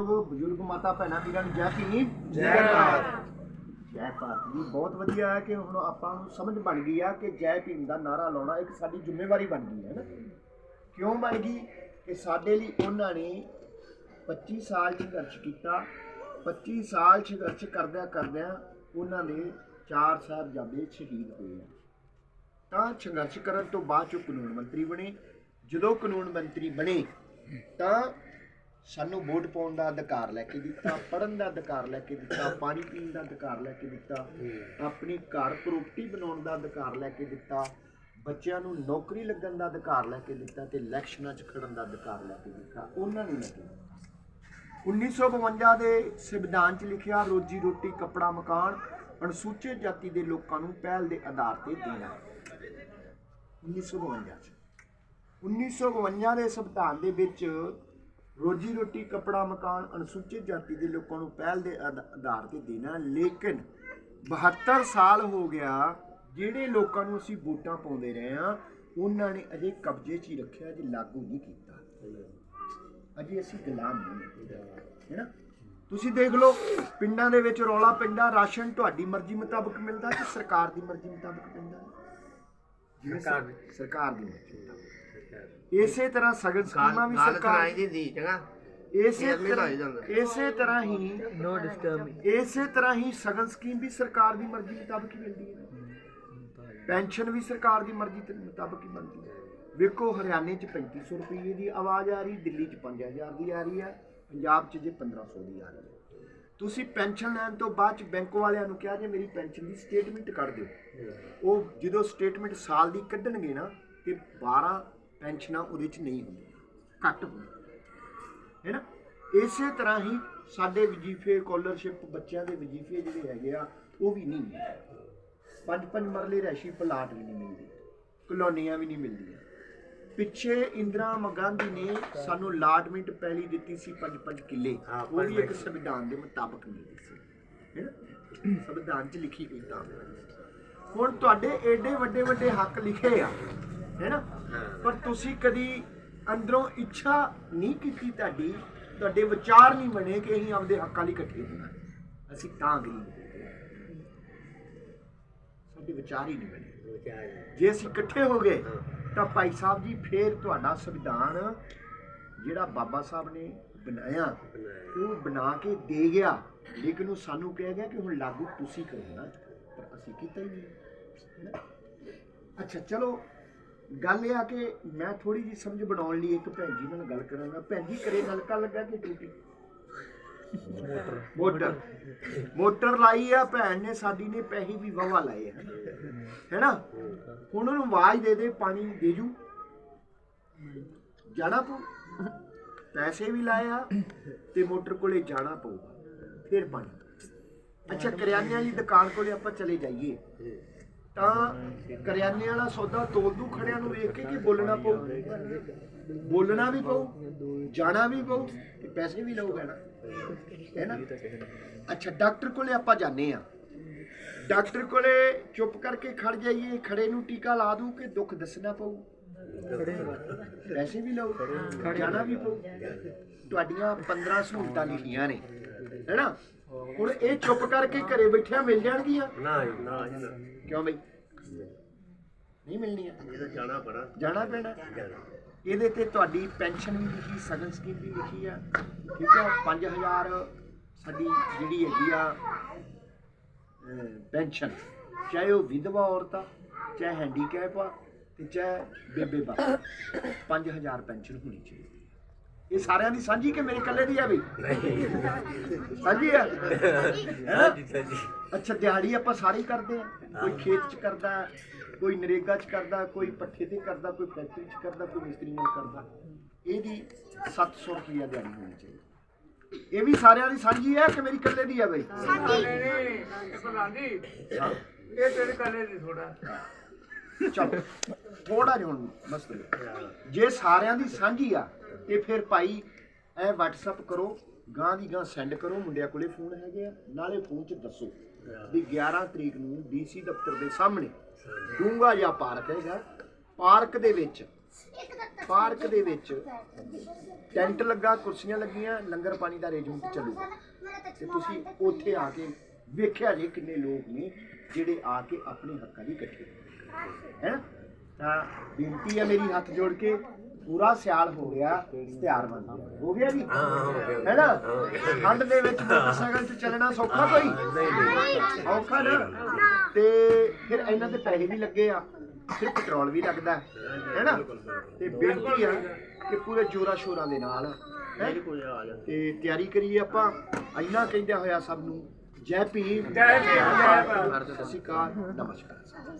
ਬਜ਼ੁਰਗ ਮਾਤਾ ਭੈਣਾਂ ਵੀਰਾਂ ਨੂੰ ਜੈ ਭੀਮ। ਜੈ ਭਾਰਤ। ਜੈ ਭਾਰਤ ਜੀ ਬਹੁਤ ਵਧੀਆ ਹੈ ਕਿ ਹੁਣ ਆਪਾਂ ਨੂੰ ਸਮਝ ਬਣ ਗਈ ਆ ਕਿ ਜੈ ਭੀਮ ਦਾ ਨਾਰਾ ਲਾਉਣਾ ਇੱਕ ਸਾਡੀ ਜ਼ਿੰਮੇਵਾਰੀ ਬਣ ਗਈ ਹੈ ਨਾ। ਕਿਉਂ ਬਣ ਗਈ? ਕਿ ਸਾਡੇ ਲਈ ਉਹਨਾਂ ਨੇ 25 ਸਾਲ ਸੰਘਰਸ਼ ਕੀਤਾ। 25 ਸਾਲ ਸੰਘਰਸ਼ ਕਰਦਿਆਂ ਕਰਦਿਆਂ ਉਹਨਾਂ ਦੇ ਚਾਰ ਸਾਹਿਬਜ਼ਾਦੇ ਸ਼ਹੀਦ ਹੋਏ ਆ। ਤਾਂ ਸੰਘਰਸ਼ ਕਰਨ ਤੋਂ ਬਾਅਦ ਚੋਂ ਕਾਨੂੰਨ ਮੰਤਰੀ ਬਣੇ। ਜਦੋਂ ਕਾਨੂੰਨ ਮੰਤਰੀ ਬਣੇ ਤਾਂ ਸਾਨੂੰ ਵੋਟ ਪਾਉਣ ਦਾ ਅਧਿਕਾਰ ਲੈ ਕੇ ਦਿੱਤਾ ਪੜਨ ਦਾ ਅਧਿਕਾਰ ਲੈ ਕੇ ਦਿੱਤਾ ਪਾਣੀ ਪੀਣ ਦਾ ਅਧਿਕਾਰ ਲੈ ਕੇ ਦਿੱਤਾ ਆਪਣੀ ਘਰ ਪ੍ਰੋਪਰਟੀ ਬਣਾਉਣ ਦਾ ਅਧਿਕਾਰ ਲੈ ਕੇ ਦਿੱਤਾ ਬੱਚਿਆਂ ਨੂੰ ਨੌਕਰੀ ਲੱਗਣ ਦਾ ਅਧਿਕਾਰ ਲੈ ਕੇ ਦਿੱਤਾ ਤੇ ਇਲੈਕਸ਼ਨਾਂ 'ਚ ਖੜਨ ਦਾ ਅਧਿਕਾਰ ਲੈ ਕੇ ਦਿੱਤਾ। ਉਹਨਾਂ ਨੂੰ ਲੈ ਕੇ ਦਿੱਤਾ। 1952 ਦੇ ਸੰਵਿਧਾਨ 'ਚ ਲਿਖਿਆ ਰੋਜੀ ਰੋਟੀ ਕੱਪੜਾ ਮਕਾਨ ਅਨੁਸੂਚਿਤ ਜਾਤੀ ਦੇ ਲੋਕਾਂ ਨੂੰ ਪਹਿਲ ਦੇ ਆਧਾਰ ਤੇ ਦੇਣਾ। 1952 'ਚ। 1952 ਦੇ ਸੰਵਿਧਾਨ ਦੇ ਵਿੱਚ ਰੋਜੀ ਰੋਟੀ, ਕੱਪੜਾ, ਮਕਾਨ, ਅਨੁਸੂਚਿਤ ਜਾਤੀ ਦੇ ਲੋਕਾਂ ਨੂੰ ਪਹਿਲ ਦੇ ਆਧਾਰ ਤੇ ਦੇਣਾ ਲੇਕਿਨ 72 ਸਾਲ ਹੋ ਗਿਆ, ਜਿਹੜੇ ਲੋਕਾਂ ਨੂੰ ਅਸੀਂ ਵੋਟਾਂ ਪਾਉਂਦੇ ਰਹੇ ਆ ਉਹਨਾਂ ਨੇ ਅਜੇ ਕਬਜ਼ੇ 'ਚ ਹੀ ਰੱਖਿਆ, ਅਜੇ ਲਾਗੂ ਨਹੀਂ ਕੀਤਾ। ਅਜੇ ਅਸੀਂ ਗੁਲਾਮ ਨਹੀਂ ਹੈਨਾ ਤੁਸੀਂ ਦੇਖ ਲਓ, ਪਿੰਡਾਂ ਦੇ ਵਿੱਚ ਰੌਲਾ ਪੈਂਦਾ, ਰਾਸ਼ਨ ਤੁਹਾਡੀ ਮਰਜ਼ੀ ਮੁਤਾਬਕ ਮਿਲਦਾ ਕਿ ਸਰਕਾਰ ਦੀ ਮਰਜ਼ੀ ਮੁਤਾਬਕ ਮਿਲਦਾ? ਸਰਕਾਰ ਦੀ। ਸਰਕਾਰ ਦੀ ਮਰਜ਼ੀ ਮੁਤਾਬਕ ਇਸੇ ਤਰ੍ਹਾਂ ਸਗਨ ਸਕੀਮਾਂ ਵੀ ਸਰਕਾਰ ਦੀ ਦੀ ਚੰਗਾ। ਇਸੇ ਤਰ੍ਹਾਂ। ਇਸੇ ਤਰ੍ਹਾਂ ਹੀ ਨੋ ਡਿਸਟਰਬ ਇਸੇ ਤਰ੍ਹਾਂ ਹੀ ਸਗਨ ਸਕੀਮ ਵੀ ਸਰਕਾਰ ਦੀ ਮਰਜ਼ੀ ਮੁਤਾਬਕ ਹੀ ਮਿਲਦੀ ਹੈ। ਪੈਨਸ਼ਨ ਵੀ ਸਰਕਾਰ ਦੀ ਮਰਜ਼ੀ ਦੇ ਮੁਤਾਬਕ ਹੀ ਮਿਲਦੀ ਹੈ। ਵੇਖੋ ਹਰਿਆਣੇ 'ਚ 3500 ਰੁਪਏ ਦੀ ਆਵਾਜ਼ ਆ ਰਹੀ ਦਿੱਲੀ 'ਚ 5000 ਦੀ ਆ ਰਹੀ ਹੈ ਪੰਜਾਬ 'ਚ ਜੇ 1500 ਦੀ ਆ ਰਹੀ ਹੈ। ਤੁਸੀਂ ਪੈਨਸ਼ਨ ਲੈਣ ਤੋਂ ਬਾਅਦ 'ਚ ਬੈਂਕ ਵਾਲਿਆਂ ਨੂੰ ਕਿਹਾ ਜੇ ਮੇਰੀ ਪੈਨਸ਼ਨ ਦੀ ਸਟੇਟਮੈਂਟ ਕੱਢ ਦਿਓ। ਉਹ ਜਦੋਂ ਸਟੇਟਮੈਂਟ ਸਾਲ ਦੀ ਕੱਢਣਗੇ ਨਾ, ਤੇ 12 ਪੈਨਸ਼ਨਾਂ ਉਹਦੇ 'ਚ ਨਹੀਂ ਹੁੰਦੀਆਂ। ਘੱਟ ਹੁੰਦੀਆਂ। ਹੈ ਨਾ? ਇਸੇ ਤਰ੍ਹਾਂ ਹੀ ਸਾਡੇ ਵਜ਼ੀਫੇ, ਸਕਾਲਰਸ਼ਿਪ ਬੱਚਿਆਂ ਦੇ ਵਜ਼ੀਫੇ ਜਿਹੜੇ ਹੈਗੇ ਆ, ਉਹ ਵੀ ਨਹੀਂ ਪੰਜ ਪੰਜ ਮਰਲੇ ਰੈਸ਼ੀ ਪਲਾਟ ਵੀ ਨਹੀਂ ਮਿਲਦੇ। ਕਲੋਨੀਆਂ ਵੀ ਨਹੀਂ ਮਿਲਦੀਆਂ। ਪਿੱਛੇ ਇੰਦਰਾ ਗਾਂਧੀ ਨੇ ਸਾਨੂੰ ਅਲਾਟਮੈਂਟ ਪਹਿਲੀ ਦਿੱਤੀ ਸੀ ਪੰਜ ਪੰਜ ਕਿੱਲੇ। ਹਾਂ, ਉਹ ਵੀ ਇੱਕ ਸੰਵਿਧਾਨ ਦੇ ਮੁਤਾਬਕ ਮਿਲਦੀ ਸੀ। ਹੈ ਨਾ? ਸੰਵਿਧਾਨ 'ਚ ਲਿਖੀ ਹੋਈ ਤਾਂ। ਹੁਣ ਤੁਹਾਡੇ ਏਡੇ ਵੱਡੇ ਵੱਡੇ ਹੱਕ ਲਿਖੇ ਆ। ਹੈ ਨਾ? ਪਰ ਤੁਸੀਂ ਕਦੀ ਅੰਦਰੋਂ ਇੱਛਾ ਨਹੀਂ ਕੀਤੀ ਤੁਹਾਡੀ। ਤੁਹਾਡੇ ਵਿਚਾਰ ਨਹੀਂ ਬਣੇ ਕਿ ਅਸੀਂ ਆਪਦੇ ਹੱਕਾਂ ਲਈ ਇਕੱਠੇ ਹੋਣਾ। ਅਸੀਂ ਤਾਂ ਗਰੀਬ। ਸਾਡੇ ਵਿਚਾਰ ਹੀ ਨਹੀਂ ਬਣੇ। ਜੇ ਅਸੀਂ ਇਕੱਠੇ ਹੋ ਗਏ ਤਾਂ ਭਾਈ ਸਾਹਿਬ ਜੀ, ਫੇਰ ਤੁਹਾਡਾ ਸੰਵਿਧਾਨ ਜਿਹੜਾ ਬਾਬਾ ਸਾਹਿਬ ਨੇ ਬਣਾਇਆ, ਉਹ ਬਣਾ ਕੇ ਦੇ ਗਿਆ। ਲੇਕਿਨ ਉਹ ਸਾਨੂੰ ਕਹਿ ਗਿਆ ਕਿ ਹੁਣ ਲਾਗੂ ਤੁਸੀਂ ਕਰਨਾ, ਪਰ ਅਸੀਂ ਕੀਤਾ ਹੀ ਨਹੀਂ। ਹੈ ਨਾ? ਅੱਛਾ, ਚਲੋ, ਗੱਲ ਇਹ ਆ ਕਿ ਮੈਂ ਥੋੜੀ ਜੀ ਸਮਝ ਬਣਾਉਣ ਲਈ ਇੱਕ ਭੈਣ ਜੀ ਨਾਲ ਗੱਲ ਕਰਾਂਗਾ। ਭੈਣ ਜੀ ਕਰੇ ਨਲਕਾ ਲੱਗਾ ਕਿ ਟੂਟੀ ਮੋਟਰ। ਮੋਟਰ। ਲਾਈ ਆ, ਭੈਣ ਨੇ, ਸਾਡੀ ਨੇ ਪੈਸੇ ਵੀ ਵਾਵਾ ਲਾਏ ਆ। ਹੈਨਾ? ਹੁਣ ਉਹਨੂੰ ਆਵਾਜ਼ ਦੇ ਦੇ, ਪਾਣੀ ਦੇ ਜੂ। ਜਾਣਾ ਪਊ। ਪੈਸੇ ਵੀ ਲਾਏ ਆ ਤੇ ਮੋਟਰ ਕੋਲੇ ਜਾਣਾ ਪਊਗਾ। ਫਿਰ ਪਾਣੀ ਅੱਛਾ, ਕਰਿਆਨੇ ਵਾਲੀ ਦੁਕਾਨ ਕੋਲੇ ਆਪਾਂ ਚਲੇ ਜਾਈਏ। ਤਾਂ ਕਰਿਆਨੇ ਵਾਲਾ ਸੌਦਾ ਤੋਲ ਦੂ ਖੜਿਆਂ ਨੂੰ ਵੇਖ ਕੇ ਕੀ ਬੋਲਣਾ ਪਊ? ਬੋਲਣਾ ਵੀ ਪਊ, ਜਾਣਾ ਵੀ ਪਊ, ਤੇ ਪੈਸੇ ਵੀ ਲਊਗਾ ਨਾ। ਹੈ ਨਾ? ਅੱਛਾ ਡਾਕਟਰ ਕੋਲੇ ਆਪਾਂ ਜਾਂਦੇ ਆ ਡਾਕਟਰ ਕੋਲੇ ਚੁੱਪ ਕਰਕੇ ਖੜ ਜਾਈਏ ਖੜੇ ਨੂੰ ਟੀਕਾ ਲਾ ਦੂ ਕਿ ਦੁੱਖ ਦੱਸਣਾ ਪਊ? ਪੈਸੇ ਵੀ ਲਊ ਜਾਣਾ ਵੀ ਪਊ। ਤੁਹਾਡੀਆਂ 15 ਸਹੂਲਤਾਂ ਲਿਖੀਆਂ ਨੇ ਹੈਨਾ ਹੁਣ ਇਹ ਚੁੱਪ ਕਰਕੇ ਘਰੇ ਬੈਠਿਆਂ ਮਿਲ ਜਾਣਗੀਆਂ? ਨਾ ਨਾ। ਕਿਉਂ ਬਈ? ਨਹੀਂ ਮਿਲਣੀਆਂ ਇਹ ਤਾਂ ਜਾਣਾ ਬੜਾ ਜਾਣਾ ਪੈਣਾ। ਇਹਦੇ ਤੇ ਤੁਹਾਡੀ ਪੈਨਸ਼ਨ ਵੀ ਲਿਖੀ ਸਗਨ ਸਕੀਮ ਵੀ ਲਿਖੀ ਆ। ਠੀਕ ਆ 5000 ਸਾਡੀ ਜਿਹੜੀ ਹੈਗੀ ਆ ਪੈਨਸ਼ਨ। ਚਾਹੇ ਉਹ ਵਿਧਵਾ ਔਰਤ ਆ ਚਾਹੇ ਹੈਂਡੀਕੈਪ ਆ ਤੇ ਚਾਹੇ ਬੇਬੇ ਬਾ 5000 ਪੈਨਸ਼ਨ ਹੋਣੀ ਚਾਹੀਦੀ। ਇਹ ਸਾਰਿਆਂ ਦੀ ਸਾਂਝੀ ਕਿ ਮੇਰੇ ਇਕੱਲੇ ਦੀ ਆ ਬਈ ਸਾਂਝੀ ਆ? ਅੱਛਾ ਦਿਹਾੜੀ ਆਪਾਂ ਸਾਰੇ ਕਰਦੇ ਆ? ਕੋਈ ਖੇਤ 'ਚ ਕਰਦਾ ਕੋਈ ਨਰੇਗਾ 'ਚ ਕਰਦਾ ਕੋਈ ਪੱਠੇ ਤੇ ਕਰਦਾ ਕੋਈ ਫੈਕਟਰੀ 'ਚ ਕਰਦਾ ਕੋਈ ਮਿਸਤਰੀ ਨਾਲ ਕਰਦਾ। ਇਹਦੀ 700 ਰੁਪਈਆ ਦਿਹਾੜੀ ਹੋਣੀ ਚਾਹੀਦੀ। ਇਹ ਵੀ ਸਾਰਿਆਂ ਦੀ ਸਾਂਝੀ ਹੈ ਕਿ ਮੇਰੀ ਇਕੱਲੇ ਦੀ ਆ ਬਈ? ਹਾਂ ਇਹ ਤੇਰੇ ਕਾਲੇ ਦੀ ਥੋੜਾ ਚਲੋ ਥੋੜਾ ਜਿਹਾ ਹੁਣ ਬਸ ਜੇ ਸਾਰਿਆਂ ਦੀ ਸਾਂਝੀ ਆ ਤੇ ਫਿਰ ਭਾਈ, ਇਹ WhatsApp ਕਰੋ ਗਾਂ ਦੀ ਗਾਂ ਸੈਂਡ ਕਰੋ, ਮੁੰਡਿਆਂ ਕੋਲੇ ਫੋਨ ਹੈਗੇ ਆ, ਨਾਲੇ ਫੋਨ 'ਚ ਦੱਸੋ ਵੀ 11 ਤਰੀਕ ਨੂੰ ਡੀਸੀ ਦਫ਼ਤਰ ਦੇ ਸਾਹਮਣੇ ਡੂੰਗਾ ਜਿਹਾ ਪਾਰਕ ਹੈਗਾ। ਪਾਰਕ ਦੇ ਵਿੱਚ, ਪਾਰਕ ਦੇ ਵਿੱਚ ਟੈਂਟ ਲੱਗਾ, ਕੁਰਸੀਆਂ ਲੱਗੀਆਂ, ਲੰਗਰ ਪਾਣੀ ਦਾ ਅਰੇਂਜਮੈਂਟ ਚੱਲੂਗਾ ਤੇ ਤੁਸੀਂ ਉੱਥੇ ਆ ਕੇ ਵੇਖਿਆ ਜੇ ਕਿੰਨੇ ਲੋਕ ਨੇ ਜਿਹੜੇ ਆ ਕੇ ਆਪਣੇ ਹੱਕਾਂ ਲਈ ਇਕੱਠੇ ਹੈ? ਤਾਂ ਬੇਨਤੀ ਹੈ ਮੇਰੀ ਹੱਥ ਜੋੜ ਕੇ ਪੂਰਾ ਸਿਆਲ ਹੋ ਗਿਆ ਤਿਆਰ ਬਣ ਗਿਆ ਹੋ ਗਿਆ ਜੀ ਹੈ ਨਾ ਠੰਡ ਦੇ ਵਿੱਚ ਮੋਟਰਸਾਈਕਲ 'ਚ ਚੱਲਣਾ ਸੌਖਾ ਕੋਈ? ਨਹੀਂ ਔਖਾ ਨਾ? ਤੇ ਫਿਰ ਇਹਨਾਂ ਦੇ ਪੈਸੇ ਵੀ ਲੱਗੇ ਆ। ਫਿਰ ਪੈਟਰੋਲ ਵੀ ਲੱਗਦਾ ਹੈ ਨਾ ਤੇ ਬੇਨਤੀ ਆ ਕਿ ਪੂਰੇ ਜੋਰਾ ਸ਼ੋਰਾਂ ਦੇ ਨਾਲ ਤੇ ਤਿਆਰੀ ਕਰੀਏ ਆਪਾਂ। ਇੰਨਾ ਕਹਿੰਦਿਆਂ ਹੋਇਆ ਸਭ ਨੂੰ ਜੈ ਭੀਮ ਜੈ ਭੀਮ। ਸਤਿ ਸ਼੍ਰੀ ਅਕਾਲ ਨਮਸਕਾਰ।